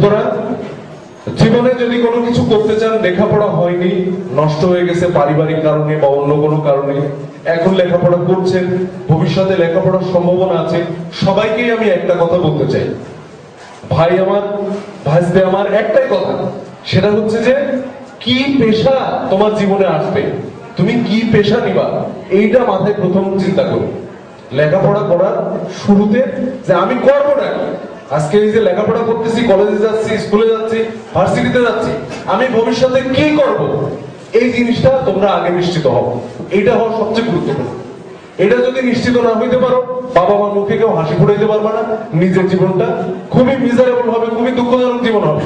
সুতরাং জীবনে যদি কোনো কিছু করতে চান, লেখাপড়া হয়নি, নষ্ট হয়ে গেছে পারিবারিক কারণে বা অন্য কোনো কারণে, এখন লেখাপড়া করছেন, ভবিষ্যতে লেখাপড়ার সম্ভাবনা আছে, সবাইকেই আমি একটা কথা বলতে চাই। ভাই আমার, ভাইসতে আমার একটাই কথা, সেটা হচ্ছে যে, কি পেশা তোমার জীবনে আসবে? তুমি কি পেশা নিবা? এইটা মাথায় প্রথম চিন্তা করো। লেখাপড়া করার শুরুতে যে আমি করব না? আজকে এই যে লেখাপড়া করতেছি কলেজে যাচ্ছি স্কুলে যাচ্ছি ভার্সিটিতে যাচ্ছি, আমি ভবিষ্যতে কি করব? এই জিনিসটা তোমরা আগে নিশ্চিত হও। এটা হওয়া সবচেয়ে গুরুত্বপূর্ণ। এটা যদি নিশ্চিত না হইতে পারো বাবা মার মুখে কেউ হাসি ফুটাইতে পারবে না, নিজের জীবনটা খুবই মিজারেবল হবে, খুবই দুঃখজনক জীবন হবে।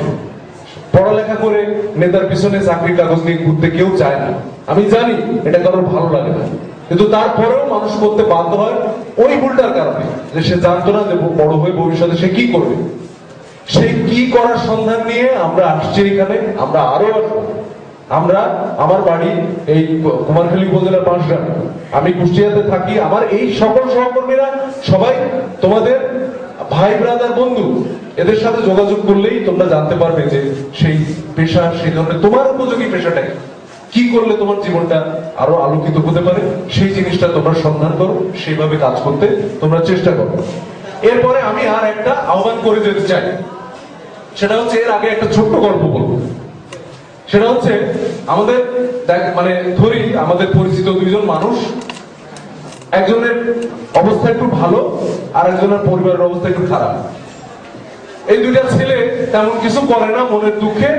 পড়ালেখা করে নেতার পিছনে চাকরির কাগজ নিয়ে ঘুরতে কেউ চায় না। আমি জানি এটা কারোর ভালো লাগে না। কিন্তু তারপরেও মানুষ করতে বাধ্য হয় ওই ভুলটার কারণে, যে সে জানতো না যে বড় হয়ে ভবিষ্যতে সে কি করবে। সেই কি করার সন্ধান নিয়ে আমরা আসছি এখানে, আমরা আরও আসব। আমরা, আমার বাড়ি এই কুমারখালী উপজেলার পাঁচগ্রামে। আমি কুষ্টিয়াতে থাকি, আমার এই সকল সহকর্মীরা সবাই তোমাদের ভাই ব্রাদার বন্ধু, এদের সাথে যোগাযোগ করলেই তোমরা জানতে পারবে যে সেই পেশা সেই ধরনের তোমার উপযোগী পেশাটা কি? করলে তোমার জীবনটা আরও আলোকিত হতে পারে? সেই জিনিসটা তোমরা সন্ধান করো, সেইভাবে কাজ করতে তোমরা চেষ্টা করো। এরপরে আমি আর একটা আহ্বান করে যেতে চাই। সেটা হচ্ছে এর আগে একটা ছোট্ট গল্প বলব। সেটা হচ্ছে আমাদের মানে ধরি আমাদের পরিচিত দুইজন মানুষ। একজনের অবস্থা একটু ভালো, আর একজনের পরিবারের অবস্থা একটু খারাপ। এই দুইটা ছেলে তেমন কিছু করে না, মনের দুঃখে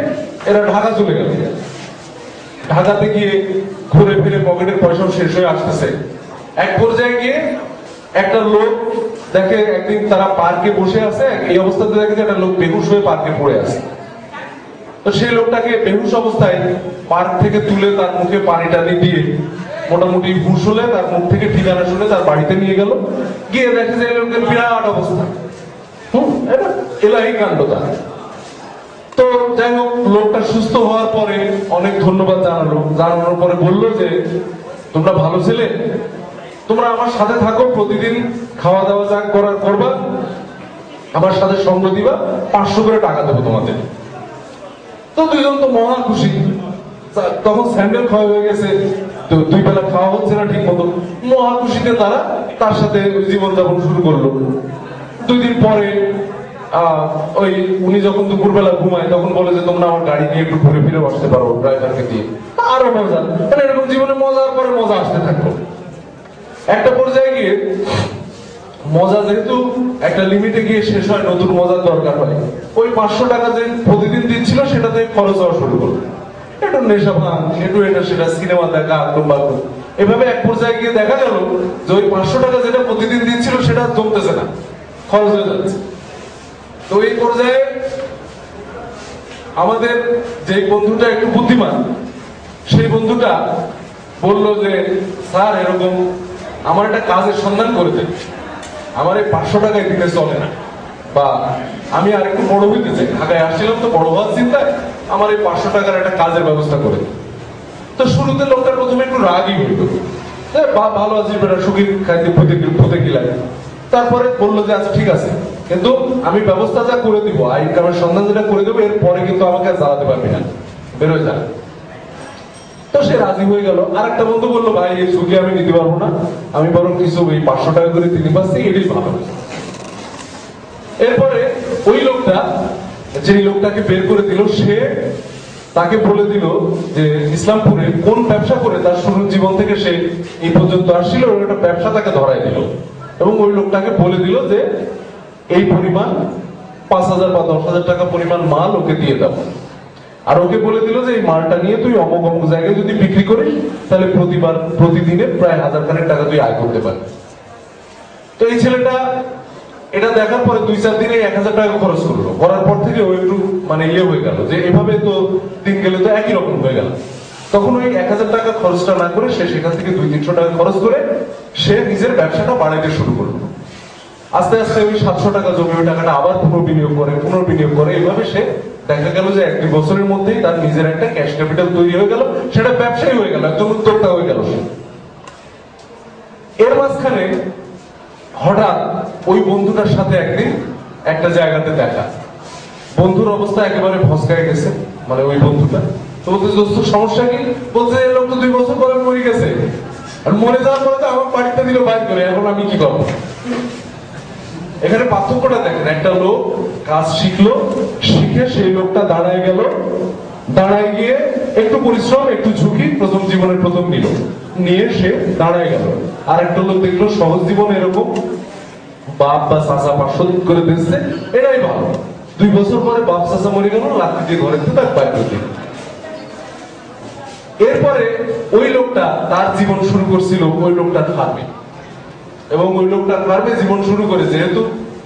এরা ঢাকা চলে গেল। ঢাকাতে গিয়ে ঘুরে ফিরে পকেটের পয়সাও শেষ হয়ে আসতেছে। এক পর্যায়ে গিয়ে একটা লোক দেখে একদিন তারা পার্কে বসে আছে, এই অবস্থাতে দেখে একটা লোক বেহুশ হয়ে পার্কে পড়ে আছে। তো সেই লোকটাকে বেহুশ অবস্থায় পার্ক থেকে তুলে তার মুখে পানি টানি দিয়ে মোটামুটি হুশ হলে তার মুখ থেকে ঠিকানা শুনে তার বাড়িতে নিয়ে গেল। গিয়ে দেখে যে লোকের বিরাট অবস্থা। হুম, এটা এলাহি কাণ্ড তার। তো যাই হোক, লোকটা সুস্থ হওয়ার পরে অনেক ধন্যবাদ জানালো। জানানোর পরে বলল যে, তোমরা ভালো ছেলে? তোমরা আমার সাথে থাকো, প্রতিদিন খাওয়া দাওয়া যা করার করবা, আমার সাথে সঙ্গ দিবা, পাঁচশো করে টাকা দেবো তোমাদের। তো দুইজন তো মহা খুশি। তখন স্যান্ডেল খাওয়া হয়ে গেছে। তো দুই বেলা খাওয়া হচ্ছে না ঠিক মতো মহা খুশিতে তারা তার সাথে জীবনযাপন শুরু করল। দুই দিন পরে ওই উনি যখন দুপুরবেলা ঘুমায়, তখন বলে যে, তোমরা আমার গাড়ি নিয়ে একটু ঘুরে ফিরে বসতে পারো ড্রাইভারকে দিয়ে। আরও মজা। মানে এরকম জীবনে মজার পরে মজা আসতে থাকল। একটা পর্যায়ে গিয়ে মজা যেহেতু একটা লিমিটে গিয়ে শেষ হয়, নতুন মজার দরকার হয়। ওই পাঁচশো টাকা যে প্রতিদিন দিচ্ছিল, সেটাতে খরচ হওয়া শুরু করল। একটু নেশা ভাঙ একটু এটা সেটা সিনেমা দেখা আগ্রহ বাগ্রহ এভাবে এক পর্যায়ে গিয়ে দেখা গেল যে ওই পাঁচশো টাকা যেটা প্রতিদিন দিচ্ছিল, সেটা জমতেছে না। খরচ হয়ে যাচ্ছে। তো এই পর্যায়ে আমাদের যে বন্ধুটা একটু বুদ্ধিমান, সেই বন্ধুটা বলল যে, স্যার, এরকম আমার একটা কাজের সন্ধান করে দেন। আমার এই পাঁচশো টাকায় দিতে চলে না। বা আমি আর একটু বড় হইতে চাই। ঢাকায় আসছিলাম তো বড় হওয়ার চিন্তায় আমার এই পাঁচশো টাকার একটা কাজের ব্যবস্থা করে তো শুরুতে লোকটা প্রথমে একটু রাগই হইল। ভালো আছিস বেটা, সুখী খাইতে ফুটে গিলাম তারপরে বলল যে আচ্ছা ঠিক আছে। কিন্তু আমি ব্যবস্থা যা করে দিব, আইন কামের সন্ধান যেটা করে দেবো এরপরে কিন্তু আমাকে জ্বালাতে পারবি না। বেরোয় যা। তো সে রাজি হয়ে গেল। আর একটা বন্ধু বলল, ভাই, এই ঝুঁকি আমি নিতে পারব না। আমি বরং কিছু ওই পাঁচশো টাকা করে তিনি পাচ্ছি এটাই ভালো এরপরে ওই লোকটা যে লোকটাকে বের করে দিল, সে তাকে বলে দিল যে, ইসলামপুরে কোন ব্যবসা করে তার শুরুর জীবন থেকে সে এই পর্যন্ত আসছিল একটা ব্যবসা তাকে ধরাই দিল। এবং ওই লোকটাকে বলে দিল যে এই পরিমাণ পাঁচ হাজার বা দশ হাজার টাকা পরিমাণ মাল ওকে দিয়ে দাও আর ওকে বলে দিল যে, এই মালটা নিয়ে তুই অমুক অমুক জায়গায় যদি বিক্রি করিস, তাহলে প্রতিবার, প্রতিদিনে প্রায় হাজার খানেক টাকা তুই আয় করতে পারবি। তো এই ছেলেটা এটা দেখার পরে দুই চার দিনে এক হাজার টাকা খরচ করল। করার পর থেকে ও একটু মানে ইয়ে হয়ে গেল যে, এভাবে তো দিন গেলে তো একই রকম হয়ে গেল। তখন ওই এক হাজার টাকা খরচটা না করে সে সেখান থেকে দুই তিনশো টাকা খরচ করে সে নিজের ব্যবসাটা বাড়াইতে শুরু করল। আস্তে আস্তে ওই সাতশো টাকা জমি ওই টাকাটা আবার পুনর্বিনিয়োগ করে পুনর্বিনিয়োগ করে। এইভাবে সে দেখা গেল যে এক দুই বছরের মধ্যেই তার নিজের একটা ক্যাশ ক্যাপিটাল তৈরি হয়ে গেল, সেটা ব্যবসায়ী হয়ে গেল, একজন উদ্যোক্তা হয়ে গেল এর মাঝখানে হঠাৎ ওই বন্ধুটার সাথে একদিন একটা জায়গাতে দেখা। বন্ধুর অবস্থা একেবারে ভসকায় গেছে মানে ওই বন্ধুটা। তো বলতে দোস্ত, সমস্যা কি? বলতে এই লোক তো দুই বছর পরে মরে গেছে। আর মরে যাওয়ার পরে তো আমার বাড়িতে দিল বাইর করে, এখন আমি কি করব? এখানে পার্থক্যটা দেখেন, একটা লোক কাজ শিখলো, শিখে সেই লোকটা দাঁড়ায় গেল, দাঁড়ায় গিয়ে একটু পরিশ্রম, একটু ঝুঁকি, প্রথম জীবনের প্রথম নিল। নিয়ে সে দাঁড়ায় গেল। আর একটা লোক দেখল, সহজ জীবন এরকম। বাপ বা চাচা পাঁচশো করে দিচ্ছে এটাই ভালো। দুই বছর পরে বাপ চাচা মরে গেল লাঠি দিয়ে ঘরে তার বাইর করে দিল। এরপরে ওই লোকটা তার জীবন শুরু করছিল, ওই লোকটা ফার্মে। এবং ওই লোকটা ফার্মে জীবন শুরু করে, যেহেতু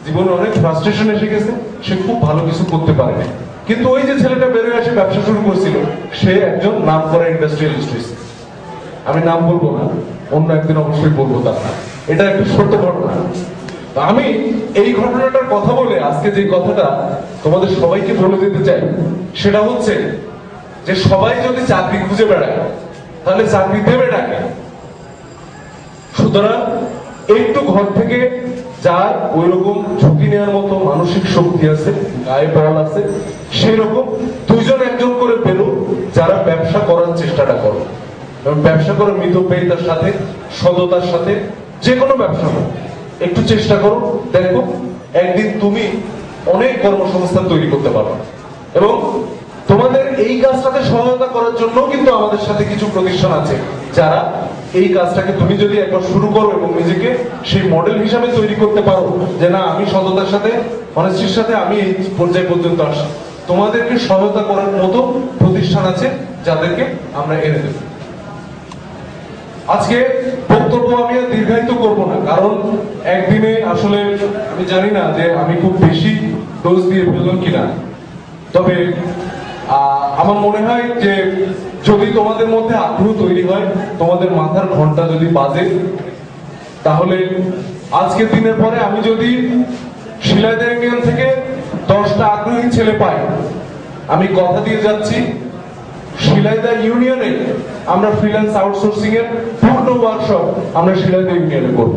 জীবনে অনেক ফ্রাস্ট্রেশন এসে গেছে, সে খুব ভালো কিছু করতে পারে না কিন্তু ওই যে ছেলেটা বেরোয় আসে ব্যবসা শুরু করছিল, সে একজন নাম করা ইন্ডাস্ট্রিয়ালিস্ট আমি নাম বলব না, অন্য একদিন অবশ্যই বলব তার এটা একটা সত্য ঘটনা। আমি এই ঘটনাটার কথা বলে আজকে যে কথাটা তোমাদের সবাইকে বলে দিতে চাই, সেটা হচ্ছে যে সবাই যদি চাকরি খুঁজে বেড়ায়, তাহলে চাকরি দেবে ডাকে সুতরাং একটু ঘর থেকে যার ওই রকম ঝুঁকি নেওয়ার মতো মানসিক শক্তি আছে, গায়ে বল আছে সেই রকম দুইজন একজন করে বেরো যারা ব্যবসা করার চেষ্টাটা করো। ব্যবসা করো মিতব্যয়িতার সাথে, সততার সাথে যে কোনো ব্যবসা করো। একটু চেষ্টা করো, দেখো একদিন তুমি অনেক কর্মসংস্থান তৈরি করতে পারো। এবং তোমাদের এই কাজটাতে সহায়তা করার জন্য কিন্তু আমাদের সাথে কিছু প্রতিষ্ঠান আছে যারা এই কাজটাকে তুমি যদি একবার শুরু করো এবং নিজেকে সেই মডেল হিসাবে তৈরি করতে পারো যে না আমি সততার সাথে অনেস্টির সাথে আমি এই পর্যায় পর্যন্ত আসি তোমাদেরকে সহায়তা করার মতো প্রতিষ্ঠান আছে যাদেরকে আমরা এনে দেব। আজকে বক্তব্য আমি আর দীর্ঘায়িত করব না কারণ একদিনে আসলে আমি জানি না যে আমি খুব বেশি ডোজ দিয়ে ফেললাম কিনা। তবে আহ, আমার মনে হয় যে যদি তোমাদের মধ্যে আগ্রহ তৈরি হয়, তোমাদের মাথার ঘণ্টা যদি বাজে, তাহলে আজকের দিনের পরে আমি যদি শিলাইদের ইউনিয়ন থেকে দশটা আগ্রহী ছেলে পাই, আমি কথা দিয়ে যাচ্ছি শিলাইদা ইউনিয়নে আমরা ফ্রিল্যান্স আউটসোর্সিং এর পূর্ণ ওয়ার্কশপ আমরা শিলাইদা ইউনিয়নে করব।